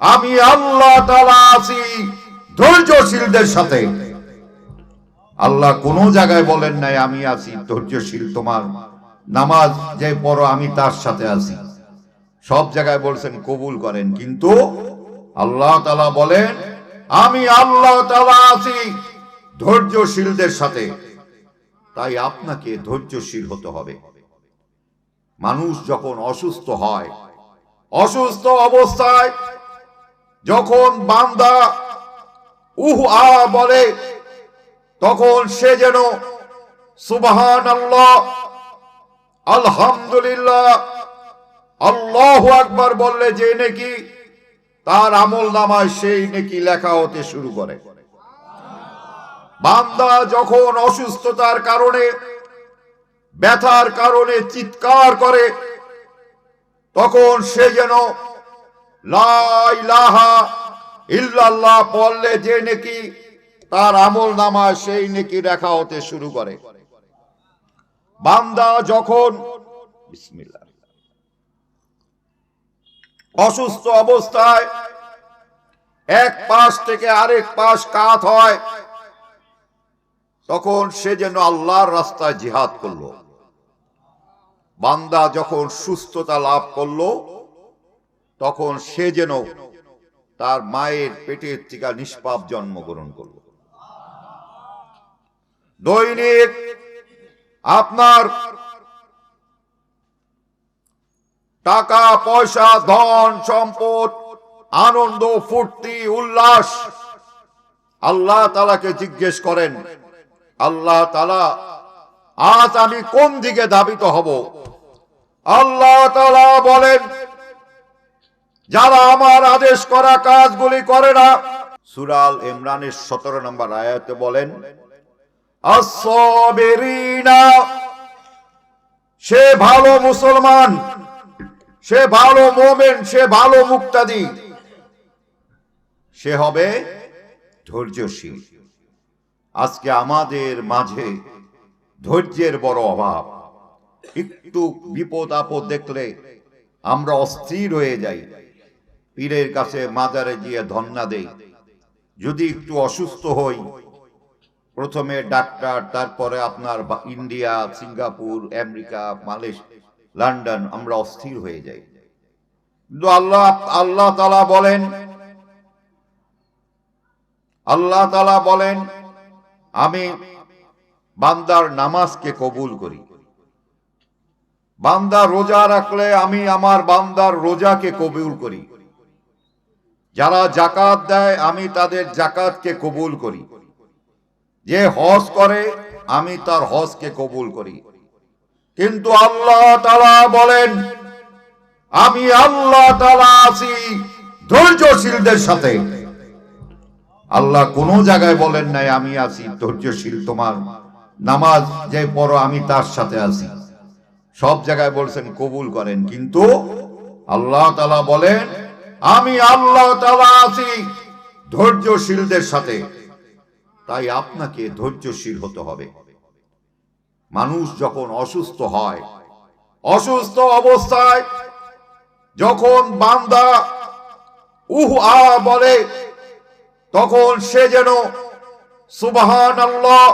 আমি আল্লাহ তালা আছি ধৈর্যশীলদের সাথে। আল্লাহ কোন জায়গায় বলেন নাই, আমি আছি ধৈর্যশীল তোমার। নামাজ যে পড়ো, আমি তার সাথে আছি। সব জায়গায় বলছেন, কবুল করেন। কিন্তু আল্লাহ তালা বলেন, আমি আল্লাহ তালা আছি ধৈর্যশীলদের সাথে। তাই আপনাকে ধৈর্যশীল হতে হবে। মানুষ যখন অসুস্থ হয়, অসুস্থ অবস্থায় যখন বান্দা উহ আ বলে, তখন সে যেন সুবহান আল্লাহ আলহামদুলিল্লাহ, আল্লাহ আকবার বললে যে নাকি, তার আমল নামায় সেই নাকি লেখা হতে শুরু করে। বান্দা যখন অসুস্থতার কারণে, ব্যথার কারণে চিৎকার করে, তখন সে যেন ইল্লাল্লাহ পড়লে যে নাকি, তার আমল নামায় সেই নাকি হতে শুরু করে। বান্দা যখন অসুস্থ অবস্থায় এক পাশ থেকে আরেক পাশ কাত হয়, তখন সে যেন আল্লাহর রাস্তায় জিহাদ করল। বান্দা যখন সুস্থতা লাভ করল তখন সে যেন তার মায়ের পেটের থেকে নিষ্পাপ জন্মগ্রহণ করল। দৈনিক আপনার টাকা, পয়সা, ধন, সম্পদ, আনন্দ, ফুর্তি, উল্লাস আল্লাহ তালাকে জিজ্ঞেস করেন, আল্লাহ তালা, আজ আমি কোন দিকে দাবিত হব? আল্লাহ তালা বলেন যারা আমার আদেশ করা কাজগুলি করে না সুরাল ইমরানের সতেরো নম্বর আয়াতে বলেন সে ভালো মুসলমান, সে ভালো মোমেন, সে ভালো মুক্তাদি, সে হবে ধৈর্যশীল। আজকে আমাদের মাঝে ধৈর্যের বড় অভাব। একটু বিপদ আপদ দেখলে আমরা অস্থির হয়ে যাই। পীরের কাছে মাজারে গিয়ে ধন্না দেই। যদি একটু অসুস্থ হই, প্রথমে ডাক্তার, তারপরে আপনার India, Singapore, America, Malaysia, London, আমরা অস্থির হয়ে যাই। কিন্তু আল্লাহ আল্লাহ তালা বলেন, আল্লাহ তালা বলেন, আমি বান্দার নামাজকে কবুল করি। বান্দা রোজা রাখলে আমি আমার বান্দার রোজাকে কবুল করি। যারা জাকাত দেয়, আমি তাদের জাকাতকে কবুল করি। যে হজ করে, আমি তার হজকে কবুল করি। কিন্তু আল্লাহ তালা বলেন, আমি আল্লাহ তালা আছি ধৈর্যশীলদের সাথে। আল্লাহ কোন জায়গায় বলেন নাই, আমি আছি ধৈর্যশীল তোমার নামাজ, যে পড়ো, আমি তার সাথে আছি। সব জায়গায় বলছেন, কবুল করেন। কিন্তু আল্লাহ তালা বলেন আমি আল্লাহ তালা আছি ধৈর্যশীলদের সাথে। তাই আপনাকে ধৈর্যশীল হতে হবে। মানুষ যখন অসুস্থ হয়, অসুস্থ অবস্থায় যখন বান্দা উহ আ বলে, তখন সে যেন সুবহান আল্লাহ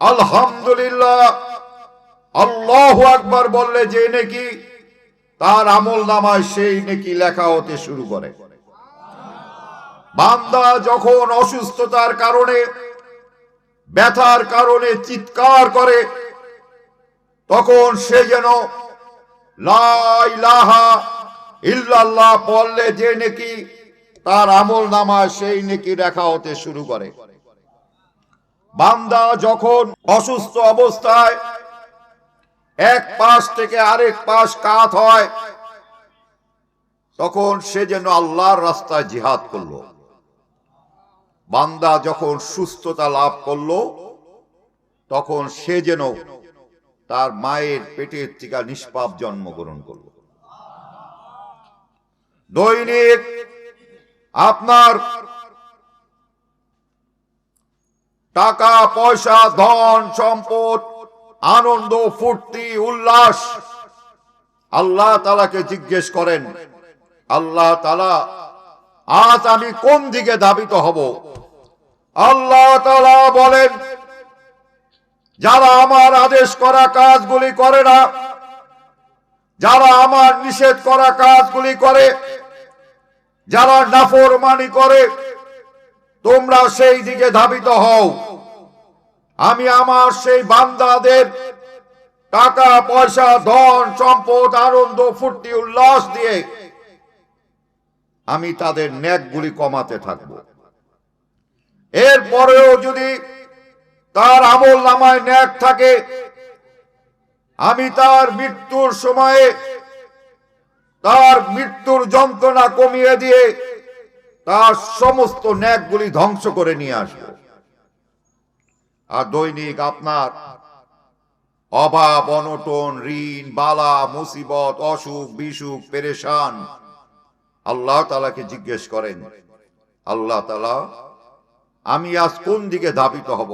আলহামদুলিল্লাহ, আল্লাহ আকবার বললে যে নাকি তার আমল নামায় সেই নাকি লেখা হতে শুরু করে। বান্দা যখন অসুস্থতার কারণে, ব্যথার কারণে চিৎকার করে, তখন সে যেন ইল্লাল্লাহ পড়লে যে নাকি, তার আমল নামায় সেই নাকি রেখা হতে শুরু করে। বান্দা যখন অসুস্থ অবস্থায় এক পাশ থেকে আরেক পাশ কাত হয়, তখন সে যেন আল্লাহর রাস্তায় জিহাদ করল। বান্দা যখন সুস্থতা লাভ করল, তখন সে যেন তার মায়ের পেটের টিকা নিষ্পাপ জন্মগ্রহণ করল। দৈনিক আপনার টাকা, পয়সা, ধন, সম্পদ আনন্দ, ফুর্তি, উল্লাস। আল্লাহ তালাকে জিজ্ঞেস করেন, আল্লাহ তালা আজ আমি কোন দিকে ধাবিত হব? আল্লাহ তালা বলেন, যারা আমার আদেশ করা কাজগুলি করে না, যারা আমার নিষেধ করা কাজগুলি করে, যারা নাফরমানি করে, তোমরা সেই দিকে ধাবিত হও। আমি আমার সেই বান্দাদের টাকা, পয়সা, ধন, সম্পদ, আনন্দ, ফুর্তি, উল্লাস দিয়ে আমি তাদের ন্যাকগুলি কমাতে থাকব। এরপরেও যদি তার আমল নামায় ন্যাক থাকে, আমি তার মৃত্যুর সময়ে তার মৃত্যুর যন্ত্রণা কমিয়ে দিয়ে তার সমস্ত ন্যাকগুলি ধ্বংস করে নিয়ে আসব। আর দৈনিক আপনার অভাব, অনটন, ঋণ, বালা, মুসিবত, অসুখ, বিসুখ, পেরেশান আল্লাহ তালাকে জিজ্ঞেস করেন, আল্লাহ তালা আমি আজ কোন দিকে ধাবিত হব?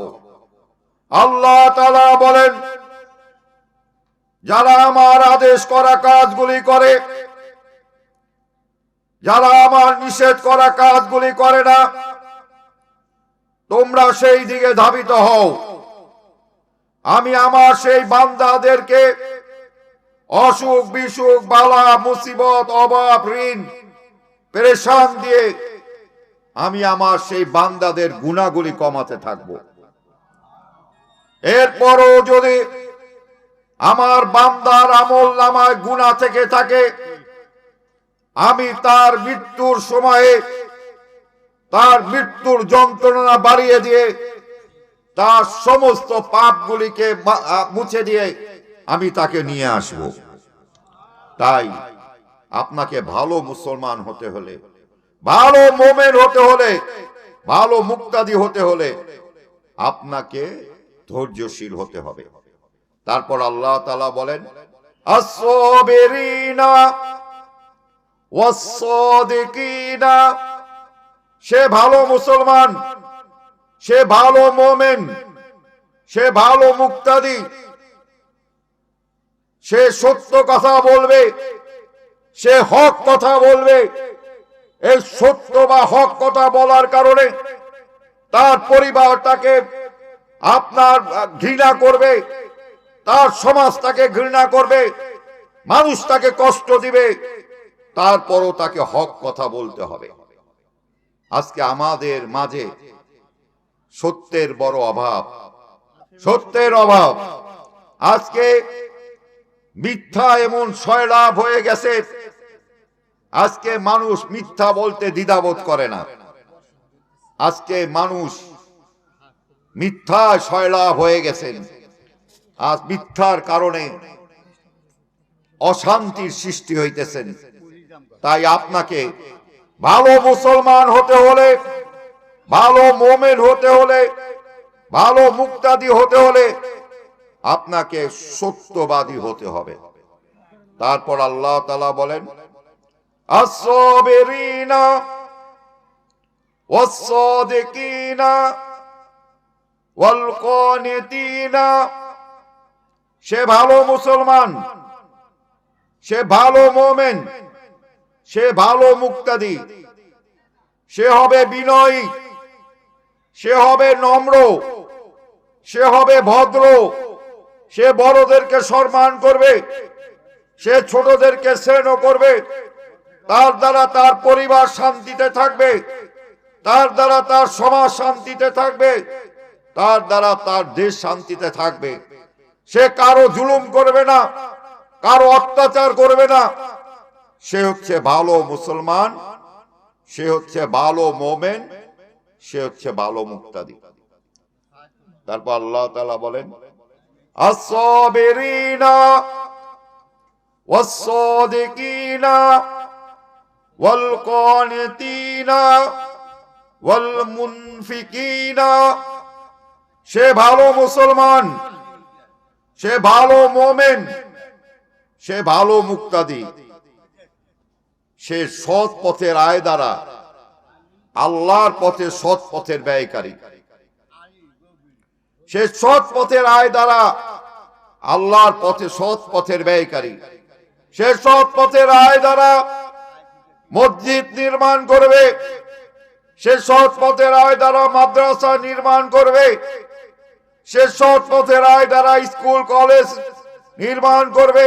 আল্লাহ তালা বলেন, যারা আমার আদেশ করা কাজগুলি করে, যারা আমার নিষেধ করা কাজগুলি করে না তোমরা সেই দিকে ধাবিত হও। আমি আমার সেই বান্দাদেরকে অসুখ, বিসুখ, বালা, মুসিবত অভাব ঋণ, পেরেশান দিয়ে আমি আমার সেই বান্দাদের গুণাগুলি কমাতে থাকব। এরপরও যদি আমার বান্দার আমল নামায় গুণা থেকে থাকে, আমি তার মৃত্যুর সময়ে তার মৃত্যুর যন্ত্রণা বাড়িয়ে দিয়ে তার সমস্ত পাপগুলিকে মুছে দিয়ে আমি তাকে নিয়ে আসব। তাই আপনাকে ভালো মুসলমান হতে হলে, ভালো মোমেন হতে হলে, ভালো মুক্তাদি হতে হলে আপনাকে ধৈর্যশীল হতে হবে। তারপর আল্লাহ তালা বলেন আসবিরিনা ওয়াসসাদিকিনা সে ভালো মুসলমান, সে ভালো মোমেন, সে ভালো মুক্তাদি, সে সত্য কথা বলবে, সে হক কথা বলবে এই সত্য বা হক কথা বলার কারণে তার পরিবার তাকে আপনার ঘৃণা করবে, তার সমাজ তাকে ঘৃণা করবে মানুষ তাকে কষ্ট দিবে, তারপরও তাকে হক কথা বলতে হবে। আজকে আমাদের মাঝে সত্যের বড় অভাব। সত্যের অভাব। আজকে মিথ্যা এমন সয়লাভ হয়ে গেছে, আজকে মানুষ মিথ্যা বলতে দ্বিধাবোধ করে না। আজকে মানুষ মিথ্যা সয়লাভ হয়ে গেছেন আজ মিথ্যার কারণে অশান্তির সৃষ্টি হইতেছেন তাই আপনাকে ভালো মুসলমান হতে হলে, ভালো মোমেন হতে হলে, ভালো মুক্তাদি হতে হলে আপনাকে সত্যবাদী হতে হবে। তারপর আল্লাহ তালা বলেন সে ভালো মুসলমান, সে ভালো মোমেন সে ভালো মুক্তাদি। সে হবে বিনয়ী। সে হবে নম্র। সে হবে ভদ্র। সে বড়দেরকে সম্মান করবে। সে ছোটদেরকে শ্রেণ করবে। তার দ্বারা তার পরিবার শান্তিতে থাকবে। তার দ্বারা তার সমাজ শান্তিতে থাকবে। তার দ্বারা তার দেশ শান্তিতে থাকবে। সে কারও জুলুম করবে না। কারও অত্যাচার করবে না। সে হচ্ছে ভালো মুসলমান, সে হচ্ছে ভালো মোমেন, সে হচ্ছে ভালো মুক্তাদি। তারপর আল্লাহ তাআলা বলেন সে ভালো মুসলমান, সে ভালো মোমেন, সে ভালো মুক্তাদি। সে সৎ পথের আয় দ্বারা আল্লাহর পথে সৎ পথের ব্যয়কারী। সে সৎ পথের আয় দ্বারা আল্লাহর পথে সৎ পথের ব্যয়কারী। সে সৎ পথের আয় দ্বারা মসজিদ নির্মাণ করবে। সে সৎ পথের আয় দ্বারা মাদ্রাসা নির্মাণ করবে। সে সৎ পথের আয় দ্বারা স্কুল, কলেজ নির্মাণ করবে।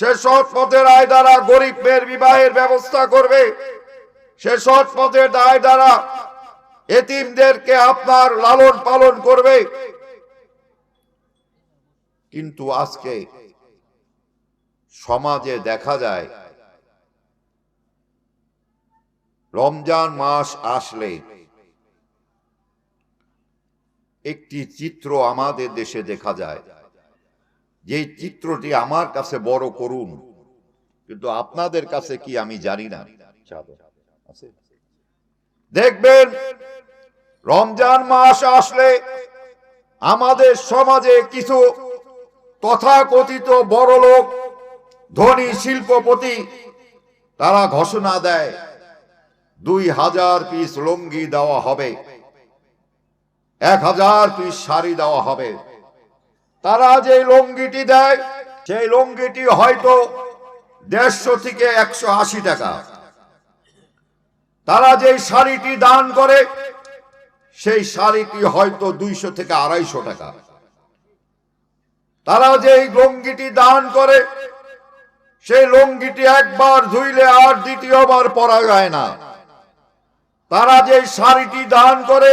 সে সৎ পথের আয় দ্বারা গরিব মেয়ের বিবাহের ব্যবস্থা করবে। সে সৎ পথের আয় দ্বারা এতিমদেরকে আপনার লালন পালন করবে। কিন্তু আজকে সমাজে দেখা যায়, রমজান মাস আসলে একটি চিত্র আমাদের দেশে দেখা যায়। যে চিত্রটি আমার কাছে বড় করুন কিন্তু আপনাদের কাছে কি আমি জানি না? দেখবেন রমজান মাস আসলে আমাদের সমাজে কিছু তথাকথিত বড় লোক ধনী শিল্পপতি তারা ঘোষণা দেয় দুই হাজার পিস লুঙ্গি দেওয়া হবে এক হাজার পিস শাড়ি দেওয়া হবে। তারা যে লুঙ্গিটি দেয়, সেই লুঙ্গিটি হয়তো দেড়শো থেকে একশো আশি টাকা। তারা যে শাড়িটি দান করে, সেই শাড়িটি হয়তো দুইশো থেকে আড়াইশো টাকা। তারা যে লুঙ্গিটি দান করে, সেই লুঙ্গিটি একবার ধুইলে আর দ্বিতীয়বার পরা যায় না। তারা যে শাড়িটি দান করে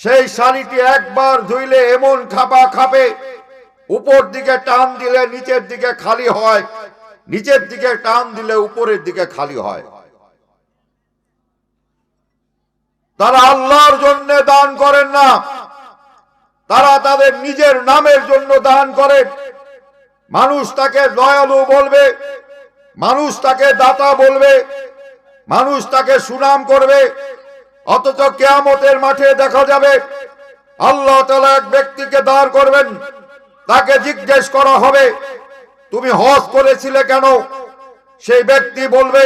সেই শাড়িটি একবার ধুইলে এমন খাপা খাপে। উপর দিকে টান দিলে নিচের দিকে খালি হয়। নিচের দিকে টান দিলে উপরের দিকে খালি হয়। তারা আল্লাহর জন্য দান করেন না। তারা তাদের নিজের নামের জন্য দান করেন। মানুষ তাকে দয়ালু বলবে, মানুষ তাকে দাতা বলবে, মানুষ তাকে সুনাম করবে। অথচ কেয়ামতের মাঠে দেখা যাবে, আল্লাহ তালা এক ব্যক্তিকে দাঁড় করবেন, তাকে জিজ্ঞেস করা হবে, তুমি হজ করেছিলে কেন? সেই ব্যক্তি বলবে,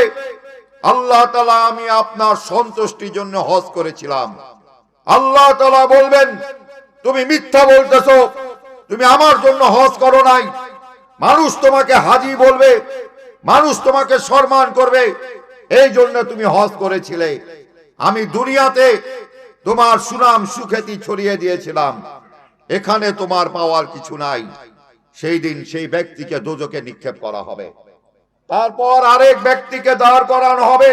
আল্লাহ তালা আমি আপনার সন্তুষ্টির জন্য হজ করেছিলাম। আল্লাহ তালা বলবেন, তুমি মিথ্যা বলতেছ, তুমি আমার জন্য হজ করো নাই। মানুষ তোমাকে হাজি বলবে, মানুষ তোমাকে সম্মান করবে, এই জন্য তুমি হজ করেছিলে। আমি দুনিয়াতে তোমার সুনাম সুখ্যাতি ছড়িয়ে দিয়েছিলাম। এখানে তোমার পাওয়ার কিছু নাই। সেই দিন সেই ব্যক্তিকে দোজকে নিক্ষেপ করা হবে। তারপর আরেক ব্যক্তিকে দাঁড় করানো হবে।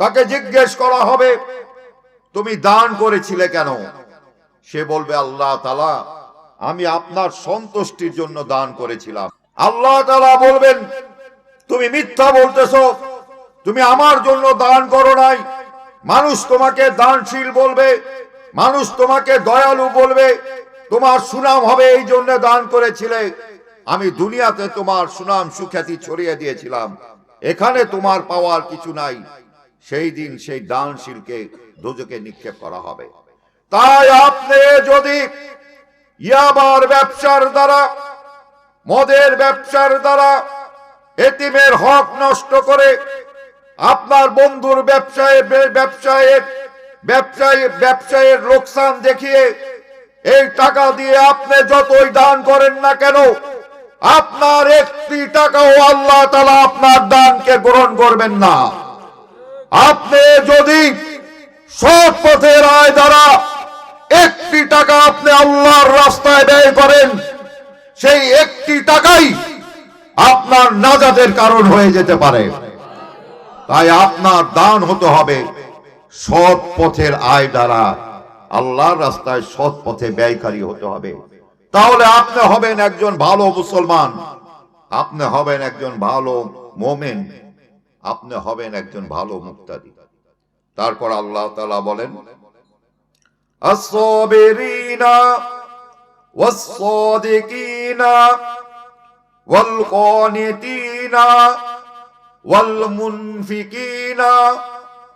তাকে জিজ্ঞেস করা হবে, তুমি দান করেছিলে কেন? সে বলবে, আল্লাহ তালা আমি আপনার সন্তুষ্টির জন্য দান করেছিলাম। আল্লাহ তালা বলবেন, তুমি মিথ্যা বলতেছ। তুমি আমার জন্য দান করো নাই। মানুষ তোমাকে দানশীল বলবে, মানুষ তোমাকে দয়ালু বলবে, তোমার সুনাম হবে এই জন্য দান করেছিলে। আমি দুনিয়াতে তোমার সুনাম সুখ্যাতি ছড়িয়ে দিয়েছিলাম, এখানে তোমার পাওয়ার কিছু নাই। সেই দিন সেই দানশীলকে, দোজকে নিক্ষেপ করা হবে। তাই আপনি যদি ইয়াবার ব্যবসার দ্বারা, মদের ব্যবসার দ্বারা, এতিমের হক নষ্ট করে আপনার বন্ধুর ব্যবসায়, ব্যবসায়ের ব্যবসায়, ব্যবসায়ের লোকসান দেখিয়ে এই টাকা দিয়ে আপনি যতই দান করেন না কেন, আপনার একটি টাকাও আল্লাহ তালা আপনার দানকে গ্রহণ করবেন না। আপনি যদি সৎ পথের আয় দ্বারা একটি টাকা আপনি আল্লাহর রাস্তায় ব্যয় করেন, সেই একটি টাকাই আপনার নাজাদের কারণ হয়ে যেতে পারে। তাই আপনার দান হতে হবে সৎ পথের আয় দ্বারা আল্লাহর রাস্তায় সৎ পথে ব্যয়কারী হতে হবে তাহলে আপনি হবেন একজন ভালো মুসলমান আপনি হবেন একজন ভালো মোমেন আপনি হবেন একজন ভালো মুক্তাদি তারপর আল্লাহ তালা বলেন الصابرين والصادقين والقانتين والمنفقين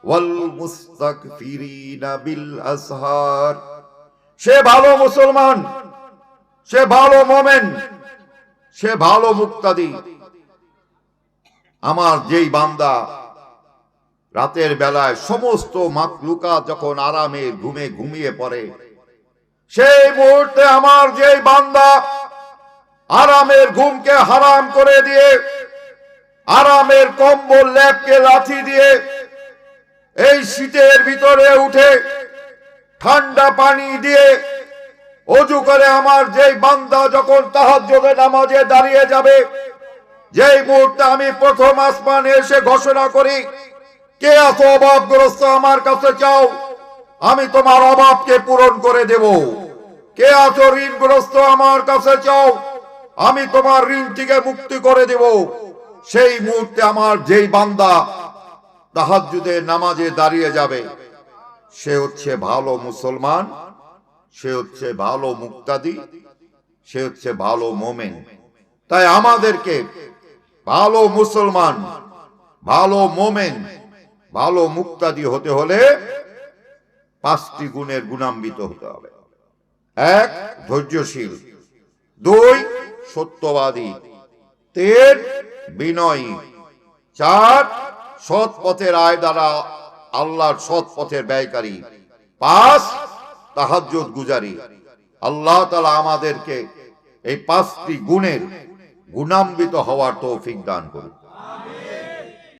والمستغفرين بالأسهار সে ভালো মুসলমান সে ভালো মোমেন সে ভালো মুক্তাদি আমার যেই বান্দা রাতের বেলায় সমস্ত মাকলুকা যখন আরামে ঘুমে ঘুমিয়ে পড়ে সেই মুহূর্তে আমার যেই বান্দা আরামের ঘুমকে হারাম করে দিয়ে আরামের কম্বল ল্যাপকে লাথি দিয়ে এই শীতের ভিতরে উঠে ঠান্ডা পানি দিয়ে অজু করে আমার যেই বান্দা যখন তাহাজ্জুদের নামাজে দাঁড়িয়ে যাবে, যেই মুহূর্তে আমি প্রথম আসমানে এসে ঘোষণা করি, কে এত অভাবগ্রস্ত আমার কাছে চাও, আমি তোমার অভাবকে পূরণ করে দেব। কে আছো ঋণগ্রস্ত আমার কাছে চাও, আমি তোমার ঋণ থেকে মুক্তি করে দেব। সেই মুহূর্তে আমার যেই বান্দা তাহাজ্জুদের নামাজে দাঁড়িয়ে যাবে, সে হচ্ছে ভালো মুসলমান, সে হচ্ছে ভালো মুক্তাদি, সে হচ্ছে ভালো মোমেন। তাই আমাদেরকে ভালো মুসলমান, ভালো মোমেন, ভালো মুক্তাদি হতে হলে পাঁচটি গুণের গুণান্বিত হতে হবে। এক, ধৈর্যশীল। দুই, সত্যবাদী। তিন বিনয়ী চার সৎ পথের আয় দ্বারা আল্লাহর সৎ পথের ব্যয়কারী। পাঁচ, তাহাজ্জুদ গুজারি। আল্লাহ তালা আমাদেরকে এই পাঁচটি গুণের গুণান্বিত হওয়ার তৌফিক দান করুন।